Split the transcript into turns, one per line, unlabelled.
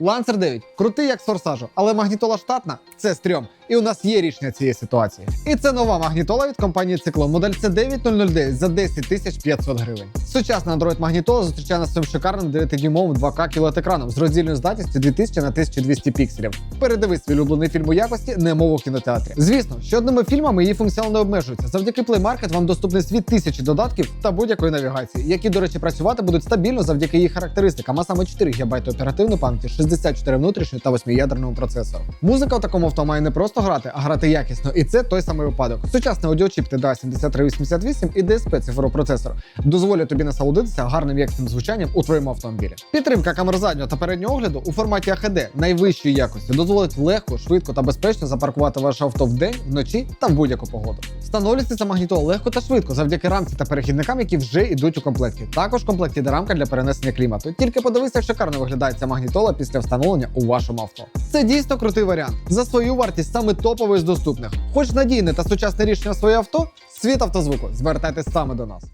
Lancer 9 крутий як сорсажу, але магнітола штатна це стрьом. І у нас є рішення цієї ситуації. І це нова магнітола від компанії Циклон, модель C9009 за 10 тисяч 500 гривень. Сучасна Android магнітола зустрічає нас з цим шикарним 9-дюймовим 2К кілоекраном з роздільною здатністю 2000 на 1200 пікселів. Передивись свій улюблений фільм у якості, немов у кінотеатрі. Звісно, що одними фільмами її функціонал не обмежується. Завдяки Play Market вам доступний світ тисячі додатків та будь-якої навігації, які, до речі, працювати будуть стабільно завдяки її характеристикам, а саме 4 ГБ оперативної пам'яті, 64 внутрішньої та 8-ядерному процесору. Музика у такому авто має не просто грати, а грати якісно. І це той самий випадок. Сучасний аудіочіп TDA 7388 і DSP цифрового процесору дозволять тобі насолодитися гарним якісним звучанням у твоєму автомобілі. Підтримка камер заднього та переднього огляду у форматі AHD найвищої якості дозволить легко, швидко та безпечно запаркувати ваше авто вдень, вночі та в будь-яку погоду. Встановлюється ця магнітола легко та швидко завдяки рамці та перехідникам, які вже йдуть у комплекті. Також в комплекті йде рамка для перенесення клімату. Тільки подивися, як шикарно виглядає ця магнітола після встановлення у вашому авто. Це дійсно крутий варіант. За свою вартість саме топовий з доступних. Хоч надійне та сучасне рішення своє авто, світ автозвуку. Звертайтесь саме до нас.